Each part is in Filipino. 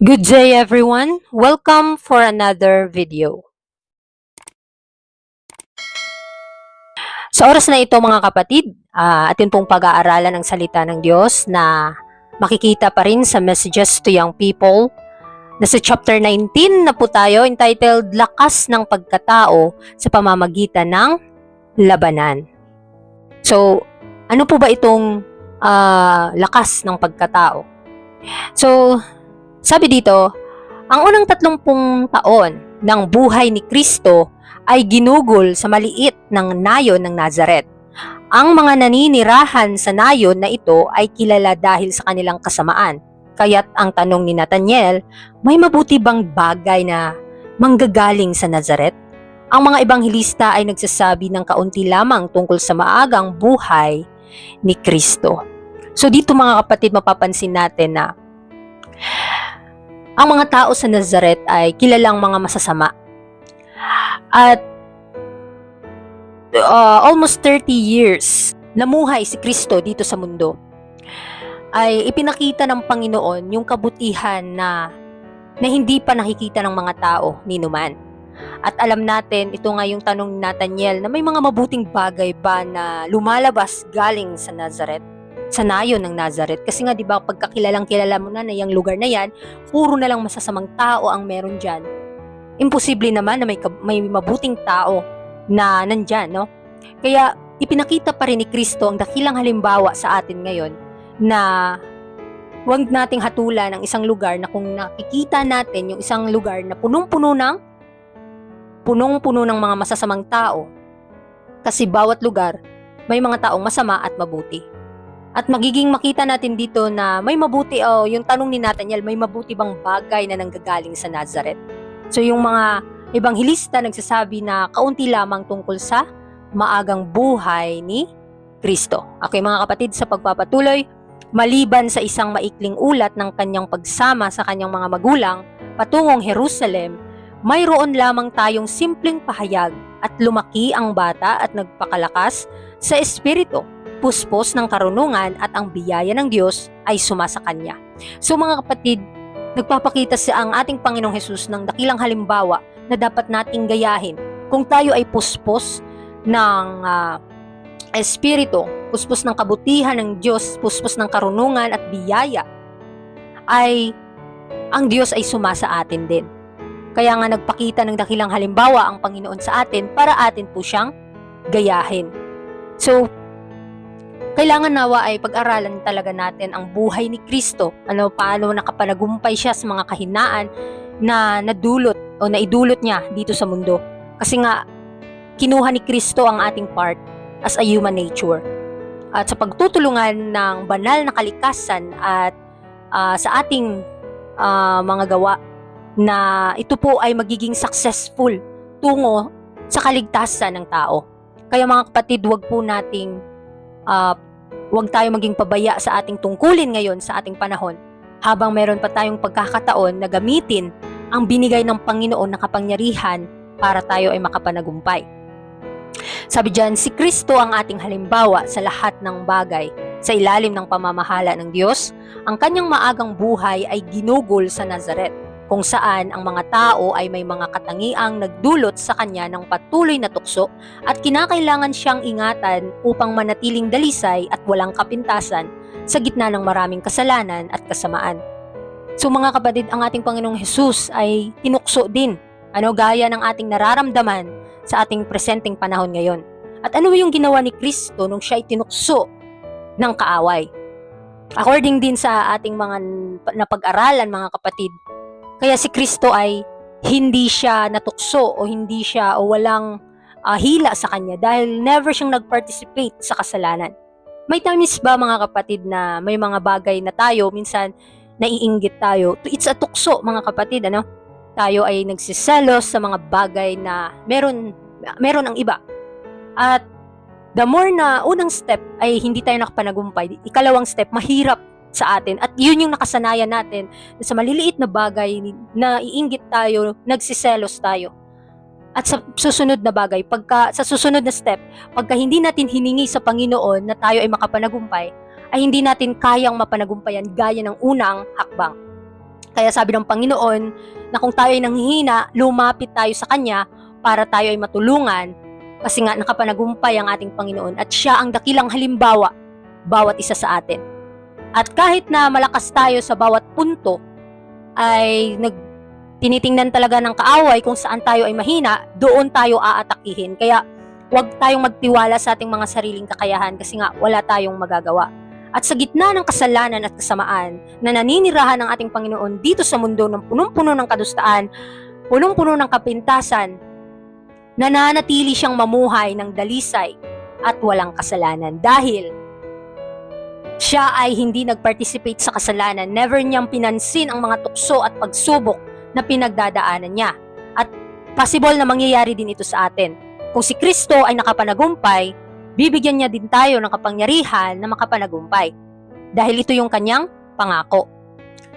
Good day everyone. Welcome for another video. Sa oras na ito mga kapatid, ah, atin pong pag-aaralan ang salita ng Diyos na makikita pa rin sa Messages to Young People. Nasa chapter 19 na po tayo entitled Lakas ng Pagkatao sa pamamagitan ng Labanan. So, ano po ba itong ah, lakas ng pagkatao? So, sabi dito, ang unang tatlumpung taon ng buhay ni Kristo ay ginugol sa maliit ng nayon ng Nazaret. Ang mga naninirahan sa nayon na ito ay kilala dahil sa kanilang kasamaan. Kaya't ang tanong ni Nathaniel, may mabuti bang bagay na manggagaling sa Nazaret? Ang mga ebanghilista ay nagsasabi ng kaunti lamang tungkol sa maagang buhay ni Kristo. So dito mga kapatid mapapansin natin na ang mga tao sa Nazareth ay kilalang mga masasama. At uh, almost 30 years namuhay si Kristo dito sa mundo ay ipinakita ng Panginoon yung kabutihan na na hindi pa nakikita ng mga tao ni Numan. At alam natin, ito nga yung tanong ni Nathaniel na may mga mabuting bagay ba na lumalabas galing sa Nazareth? Sa nayon ng Nazareth. Kasi nga, di ba, pagkakilalang kilala mo na na yung lugar na yan, puro na lang masasamang tao ang meron dyan. Imposible naman na may, may mabuting tao na nandyan, no? Kaya, ipinakita pa rin ni Kristo ang dakilang halimbawa sa atin ngayon na huwag nating hatulan ang isang lugar na kung nakikita natin yung isang lugar na punong-puno ng punong-puno ng mga masasamang tao. Kasi bawat lugar may mga taong masama at mabuti. At magiging makita natin dito na may mabuti o yung tanong ni Nathaniel, may mabuti bang bagay na nanggagaling sa Nazareth? So yung mga ebanghilista nagsasabi na kaunti lamang tungkol sa maagang buhay ni Kristo. Okay mga kapatid, sa pagpapatuloy, maliban sa isang maikling ulat ng kanyang pagsama sa kanyang mga magulang patungong Jerusalem, mayroon lamang tayong simpleng pahayag at lumaki ang bata at nagpakalakas sa espiritu. Puspos ng karunungan at ang biyaya ng Diyos ay sumasa kanya. So mga kapatid, nagpapakita sa ang ating Panginoong Hesus ng dakilang halimbawa na dapat nating gayahin. Kung tayo ay puspos ng ah, espiritu, puspos ng kabutihan ng Diyos, puspos ng karunungan at biyaya, ay ang Diyos ay sumasa atin din. Kaya nga nagpakita ng dakilang halimbawa ang Panginoon sa atin para atin po siyang gayahin. So, kailangan nawa ay pag-aralan talaga natin ang buhay ni Kristo. Ano, paano nakapanagumpay siya sa mga kahinaan na nadulot o naidulot niya dito sa mundo. Kasi nga, kinuha ni Kristo ang ating part as a human nature. At sa pagtutulungan ng banal na kalikasan at ah, sa ating ah, mga gawa na ito po ay magiging successful tungo sa kaligtasan ng tao. Kaya mga kapatid, wag po nating ah, wag tayo maging pabaya sa ating tungkulin ngayon sa ating panahon habang meron pa tayong pagkakataon na gamitin ang binigay ng Panginoon na kapangyarihan para tayo ay makapanagumpay. Sabi diyan, si Kristo ang ating halimbawa sa lahat ng bagay. Sa ilalim ng pamamahala ng Diyos, ang kanyang maagang buhay ay ginugol sa Nazaret, kung saan ang mga tao ay may mga katangiang nagdulot sa kanya ng patuloy na tukso at kinakailangan siyang ingatan upang manatiling dalisay at walang kapintasan sa gitna ng maraming kasalanan at kasamaan. So mga kapatid, ang ating Panginoong Hesus ay tinukso din, ano gaya ng ating nararamdaman sa ating presenteng panahon ngayon. At ano yung ginawa ni Kristo nung siya ay tinukso ng kaaway? According din sa ating mga napag-aralan mga kapatid, kaya si Kristo ay hindi siya natukso o hindi siya o walang ah, hila sa kanya dahil never siyang nag-participate sa kasalanan. May times ba mga kapatid na may mga bagay na tayo minsan naiinggit tayo. It's a tukso mga kapatid ano? Tayo ay nagsiselos sa mga bagay na meron meron ang iba. At the more na unang step ay hindi tayo nakapanagumpay, ikalawang step mahirap sa atin. At yun yung nakasanayan natin na sa maliliit na bagay na iinggit tayo, nagsiselos tayo. At sa susunod na bagay, pagka, sa susunod na step, pagka hindi natin hiningi sa Panginoon na tayo ay makapanagumpay, ay hindi natin kayang mapanagumpayan gaya ng unang hakbang. Kaya sabi ng Panginoon na kung tayo ay nanghihina, lumapit tayo sa Kanya para tayo ay matulungan kasi nga nakapanagumpay ang ating Panginoon at siya ang dakilang halimbawa bawat isa sa atin. At kahit na malakas tayo sa bawat punto, ay nag tinitingnan talaga ng kaaway kung saan tayo ay mahina, doon tayo aatakihin. Kaya huwag tayong magtiwala sa ating mga sariling kakayahan kasi nga wala tayong magagawa. At sa gitna ng kasalanan at kasamaan na naninirahan ng ating Panginoon dito sa mundo ng punong-puno ng kadustaan, punong-puno ng kapintasan, nananatili siyang mamuhay ng dalisay at walang kasalanan dahil siya ay hindi nag-participate sa kasalanan. Never niyang pinansin ang mga tukso at pagsubok na pinagdadaanan niya. At possible na mangyayari din ito sa atin. Kung si Kristo ay nakapanagumpay, bibigyan niya din tayo ng kapangyarihan na makapanagumpay. Dahil ito yung kanyang pangako.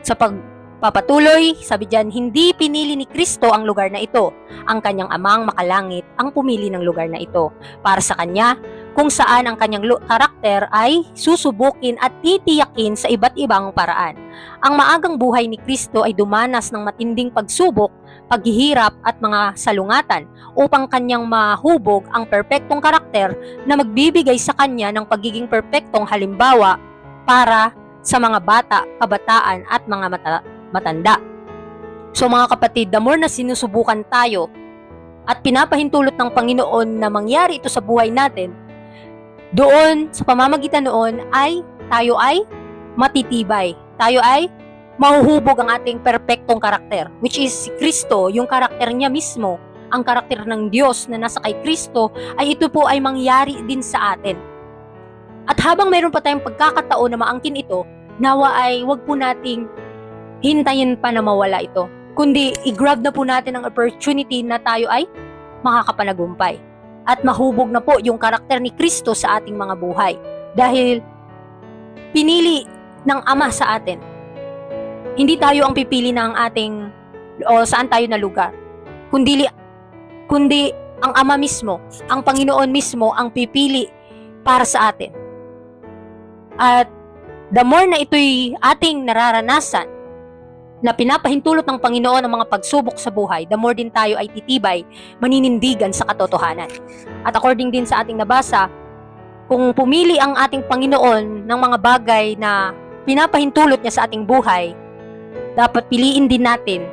Sa pagpapatuloy, sabi diyan, hindi pinili ni Kristo ang lugar na ito. Ang kanyang amang makalangit ang pumili ng lugar na ito. Para sa kanya, kung saan ang kanyang karakter ay susubukin at titiyakin sa iba't ibang paraan. Ang maagang buhay ni Kristo ay dumanas ng matinding pagsubok, paghihirap at mga salungatan upang kanyang mahubog ang perpektong karakter na magbibigay sa kanya ng pagiging perpektong halimbawa para sa mga bata, kabataan at mga mata- matanda. So mga kapatid, the more na sinusubukan tayo at pinapahintulot ng Panginoon na mangyari ito sa buhay natin, doon, sa pamamagitan noon, ay tayo ay matitibay. Tayo ay mahuhubog ang ating perpektong karakter, which is si Kristo, yung karakter niya mismo, ang karakter ng Diyos na nasa kay Kristo, ay ito po ay mangyari din sa atin. At habang mayroon pa tayong pagkakataon na maangkin ito, nawa ay wag po nating hintayin pa na mawala ito, kundi i-grab na po natin ang opportunity na tayo ay makakapanagumpay at mahubog na po yung karakter ni Kristo sa ating mga buhay. Dahil pinili ng Ama sa atin. Hindi tayo ang pipili ng ating o saan tayo na lugar. Kundi, kundi ang Ama mismo, ang Panginoon mismo ang pipili para sa atin. At the more na ito'y ating nararanasan, na pinapahintulot ng Panginoon ang mga pagsubok sa buhay, the more din tayo ay titibay, maninindigan sa katotohanan. At according din sa ating nabasa, kung pumili ang ating Panginoon ng mga bagay na pinapahintulot niya sa ating buhay, dapat piliin din natin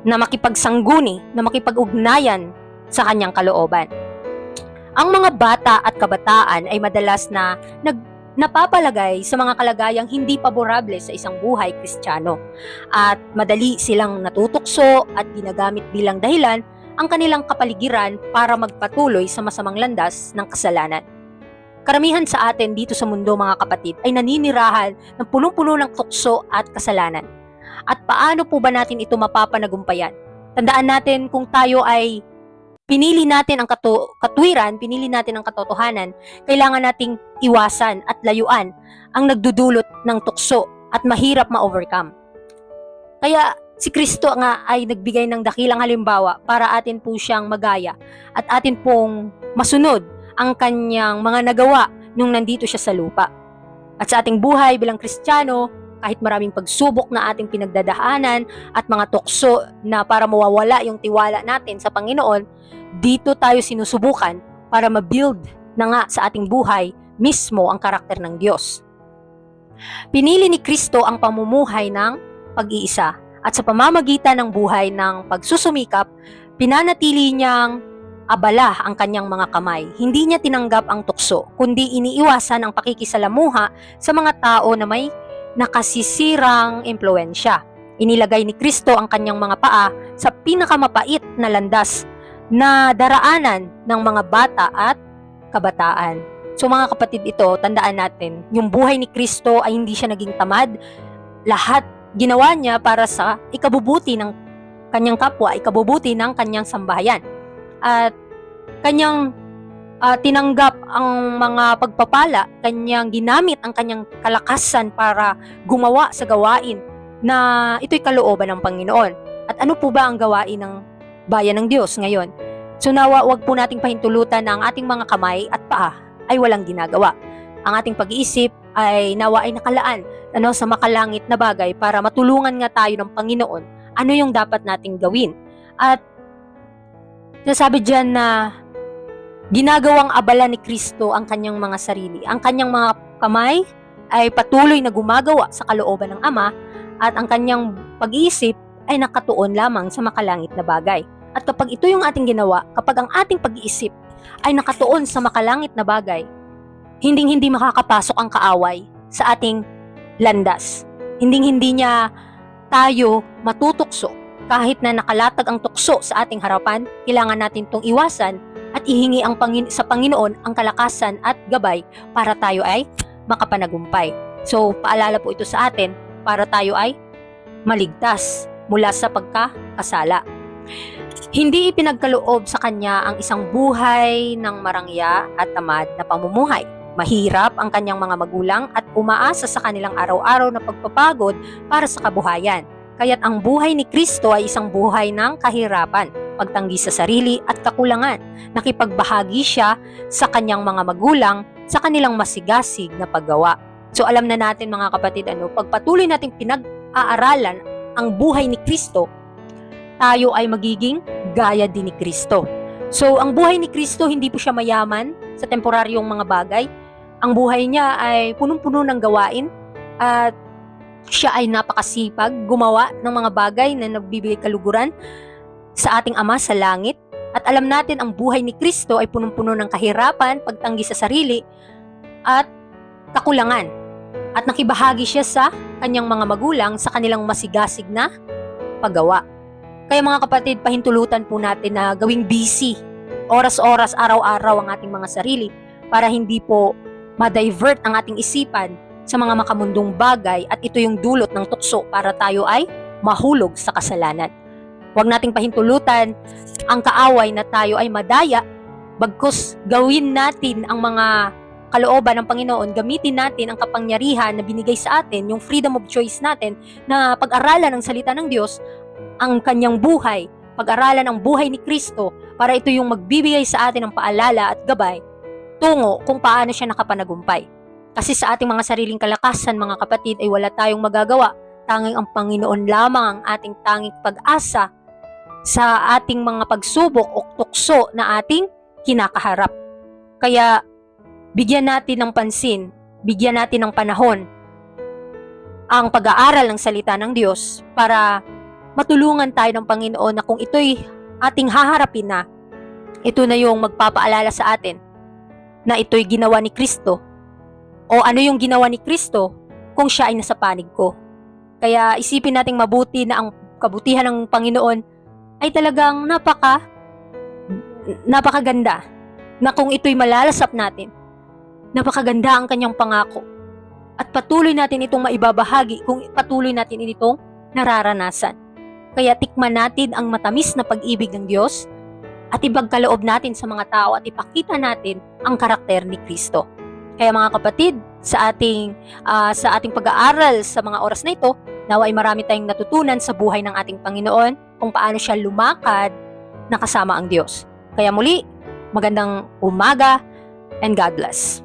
na makipagsangguni, na makipag-ugnayan sa kanyang kalooban. Ang mga bata at kabataan ay madalas na nag napapalagay sa mga kalagayang hindi paborable sa isang buhay kristyano at madali silang natutukso at ginagamit bilang dahilan ang kanilang kapaligiran para magpatuloy sa masamang landas ng kasalanan. Karamihan sa atin dito sa mundo mga kapatid ay naninirahan ng punong-puno ng tukso at kasalanan. At paano po ba natin ito mapapanagumpayan? Tandaan natin kung tayo ay pinili natin ang katu- katwiran, pinili natin ang katotohanan, kailangan nating iwasan at layuan ang nagdudulot ng tukso at mahirap ma-overcome. Kaya si Kristo nga ay nagbigay ng dakilang halimbawa para atin po siyang magaya at atin pong masunod ang kanyang mga nagawa nung nandito siya sa lupa. At sa ating buhay bilang Kristiyano, kahit maraming pagsubok na ating pinagdadaanan at mga tukso na para mawawala yung tiwala natin sa Panginoon, dito tayo sinusubukan para ma-build na nga sa ating buhay mismo ang karakter ng Diyos. Pinili ni Kristo ang pamumuhay ng pag-iisa at sa pamamagitan ng buhay ng pagsusumikap, pinanatili niyang abala ang kanyang mga kamay. Hindi niya tinanggap ang tukso, kundi iniiwasan ang pakikisalamuha sa mga tao na may nakasisirang impluensya. Inilagay ni Kristo ang kanyang mga paa sa pinakamapait na landas na daraanan ng mga bata at kabataan. So mga kapatid ito, tandaan natin, yung buhay ni Kristo ay hindi siya naging tamad. Lahat ginawa niya para sa ikabubuti ng kanyang kapwa, ikabubuti ng kanyang sambahayan. At kanyang uh, tinanggap ang mga pagpapala, kanyang ginamit ang kanyang kalakasan para gumawa sa gawain na ito'y kalooban ng Panginoon. At ano po ba ang gawain ng bayan ng Diyos ngayon. So nawa wag po nating pahintulutan na ang ating mga kamay at paa ay walang ginagawa. Ang ating pag-iisip, ay nawa ay nakalaan ano sa makalangit na bagay para matulungan nga tayo ng Panginoon ano yung dapat nating gawin. At nasabi diyan na ginagawang abala ni Kristo ang kanyang mga sarili. Ang kanyang mga kamay ay patuloy na gumagawa sa kalooban ng Ama at ang kanyang pag-iisip ay nakatuon lamang sa makalangit na bagay. At kapag ito yung ating ginawa, kapag ang ating pag-iisip ay nakatuon sa makalangit na bagay, hinding-hindi makakapasok ang kaaway sa ating landas. Hinding-hindi niya tayo matutukso kahit na nakalatag ang tukso sa ating harapan, kailangan natin itong iwasan at ihingi ang Pangin- sa Panginoon ang kalakasan at gabay para tayo ay makapanagumpay. So, paalala po ito sa atin para tayo ay maligtas mula sa pagkakasala. Hindi ipinagkaloob sa kanya ang isang buhay ng marangya at tamad na pamumuhay. Mahirap ang kanyang mga magulang at umaasa sa kanilang araw-araw na pagpapagod para sa kabuhayan. Kaya't ang buhay ni Kristo ay isang buhay ng kahirapan, pagtanggi sa sarili at kakulangan. Nakipagbahagi siya sa kanyang mga magulang sa kanilang masigasig na paggawa. So alam na natin mga kapatid, ano, pagpatuloy nating pinag-aaralan ang buhay ni Kristo, tayo ay magiging gaya din ni Kristo. So ang buhay ni Kristo hindi po siya mayaman sa temporaryong mga bagay. Ang buhay niya ay punong-puno ng gawain at siya ay napakasipag gumawa ng mga bagay na nagbibigay kaluguran sa ating Ama sa langit. At alam natin ang buhay ni Kristo ay punong-puno ng kahirapan, pagtanggi sa sarili, at kakulangan. At nakibahagi siya sa kanyang mga magulang sa kanilang masigasig na paggawa. Kaya mga kapatid, pahintulutan po natin na gawing busy, oras-oras, araw-araw ang ating mga sarili para hindi po ma-divert ang ating isipan sa mga makamundong bagay at ito yung dulot ng tukso para tayo ay mahulog sa kasalanan. Huwag nating pahintulutan ang kaaway na tayo ay madaya bagkus gawin natin ang mga kalooban ng Panginoon, gamitin natin ang kapangyarihan na binigay sa atin, yung freedom of choice natin na pag-aralan ng salita ng Diyos, ang kanyang buhay, pag-aralan ang buhay ni Kristo para ito yung magbibigay sa atin ng paalala at gabay tungo kung paano siya nakapanagumpay. Kasi sa ating mga sariling kalakasan, mga kapatid, ay wala tayong magagawa. Tanging ang Panginoon lamang ang ating tanging pag-asa sa ating mga pagsubok o tukso na ating kinakaharap. Kaya bigyan natin ng pansin, bigyan natin ng panahon ang pag-aaral ng salita ng Diyos para matulungan tayo ng Panginoon na kung ito'y ating haharapin na, ito na yung magpapaalala sa atin na ito'y ginawa ni Kristo o ano yung ginawa ni Kristo kung siya ay nasa panig ko. Kaya isipin nating mabuti na ang kabutihan ng Panginoon ay talagang napaka napakaganda na kung ito'y malalasap natin, napakaganda ang kanyang pangako. At patuloy natin itong maibabahagi kung patuloy natin itong nararanasan. Kaya tikman natin ang matamis na pag-ibig ng Diyos at ibagkaloob natin sa mga tao at ipakita natin ang karakter ni Kristo. Kaya mga kapatid, sa ating ah, sa ating pag-aaral sa mga oras na ito, nawa ay marami tayong natutunan sa buhay ng ating Panginoon kung paano siya lumakad na kasama ang Diyos. Kaya muli, magandang umaga and God bless.